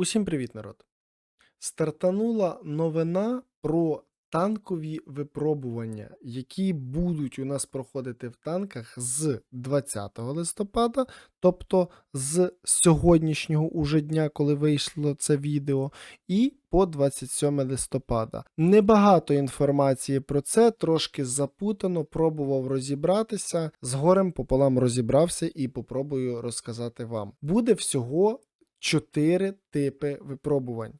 Усім привіт, народ! Стартанула новина про танкові випробування, які будуть у нас проходити в танках з 20 листопада, тобто з сьогоднішнього уже дня, коли вийшло це відео, і по 27 листопада. Небагато інформації про це, трошки запутано, пробував розібратися. З горем пополам розібрався і попробую розказати вам. Буде всього чотири типи випробувань.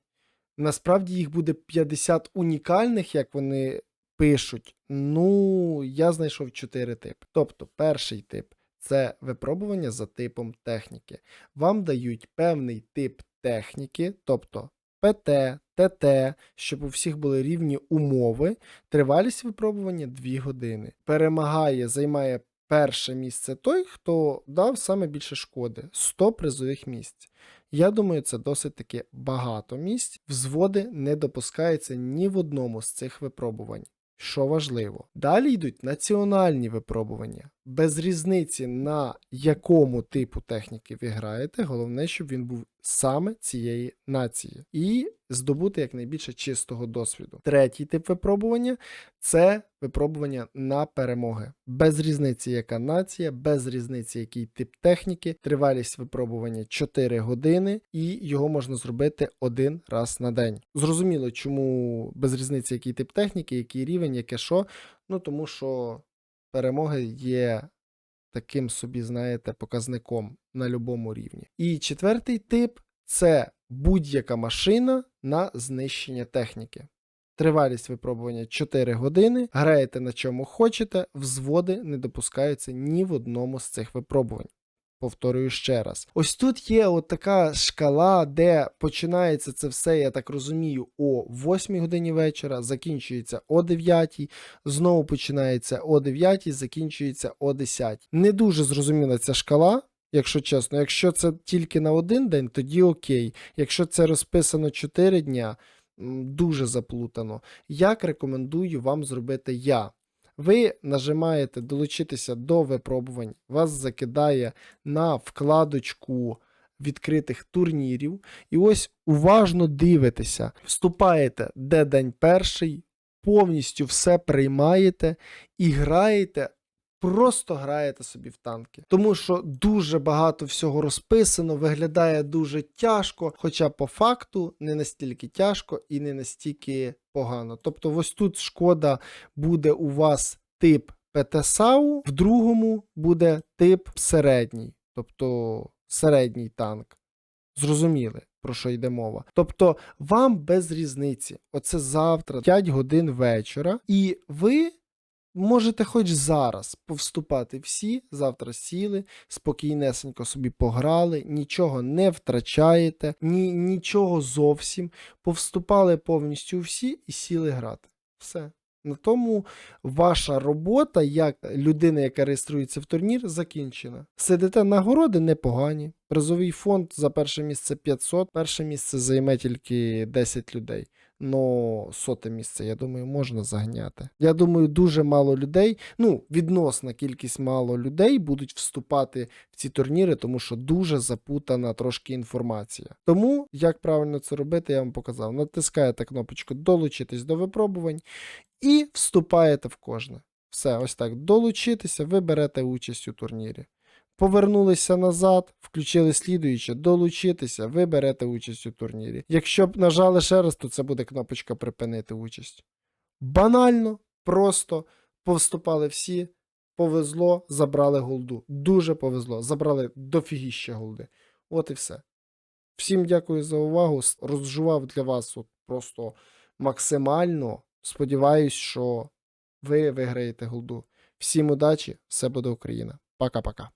Насправді їх буде 50 унікальних, як вони пишуть. Ну, я знайшов чотири типи. Тобто, перший тип це випробування за типом техніки. Вам дають певний тип техніки, тобто ПТ, ТТ, щоб у всіх були рівні умови. Тривалість випробування 2 години. Перемагає, займає перше місце той, хто дав саме більше шкоди 100 призових місць. Я думаю, це досить таки багато місць. Взводи не допускаються ні в одному з цих випробувань. Що важливо, далі йдуть національні випробування. Без різниці на якому типу техніки ви граєте, головне, щоб він був саме цієї нації і здобути якнайбільше чистого досвіду. Третій тип випробування це випробування на перемоги. Без різниці, яка нація, без різниці, який тип техніки, тривалість випробування 4 години, і його можна зробити один раз на день. Зрозуміло, чому без різниці, який тип техніки, який рівень, яке що. Ну тому що перемоги є таким собі, знаєте, показником на будь-якому рівні. І четвертий тип це будь-яка машина на знищення техніки. Тривалість випробування 4 години. Граєте на чому хочете, взводи не допускаються ні в одному з цих випробувань. Повторюю ще раз. Ось тут є от така шкала, де починається це все, я так розумію, о 8 годині вечора, закінчується о 9, знову починається о 9, закінчується о 10. Не дуже зрозуміла ця шкала. Якщо чесно, якщо це тільки на один день, тоді окей. Якщо це розписано 4 дня, дуже заплутано. Як рекомендую вам зробити я? Ви нажимаєте долучитися до випробувань, вас закидає на вкладочку відкритих турнірів, і ось уважно дивитеся, вступаєте, де день перший, повністю все приймаєте і граєте. Просто граєте собі в танки, тому що дуже багато всього розписано, виглядає дуже тяжко, хоча по факту не настільки тяжко і не настільки погано. Тобто, ось тут шкода буде у вас тип ПТСАУ, в другому буде тип середній, тобто середній танк. Зрозуміли, про що йде мова. Тобто, вам без різниці, оце завтра, 5 годин вечора, і ви. Можете хоч зараз повступати всі, завтра сіли, спокійнесенько собі пограли, нічого не втрачаєте, ні, нічого зовсім. Повступали повністю всі і сіли грати. Все. На тому ваша робота, як людина, яка реєструється в турнір, закінчена. Сидите нагороди непогані. Призовий фонд за перше місце 500, перше місце займе тільки 10 людей. Но соте місце, я думаю, можна загняти. Я думаю, дуже мало людей, ну, відносна кількість мало людей будуть вступати в ці турніри, тому що дуже запутана трошки інформація. Тому, як правильно це робити, я вам показав. Натискаєте кнопочку Долучитись до випробувань і вступаєте в кожне. Все, ось так. Долучитися, ви берете участь у турнірі. Повернулися назад, включили слідуюче, долучитися, ви берете участь у турнірі. Якщо б нажали ще раз, то це буде кнопочка припинити участь. Банально, просто повступали всі, повезло, забрали голду. Дуже повезло, забрали дофігіще голди. От і все. Всім дякую за увагу. Розжував для вас от просто максимально. Сподіваюсь, що ви виграєте голду. Всім удачі, все буде Україна. Пока-пока.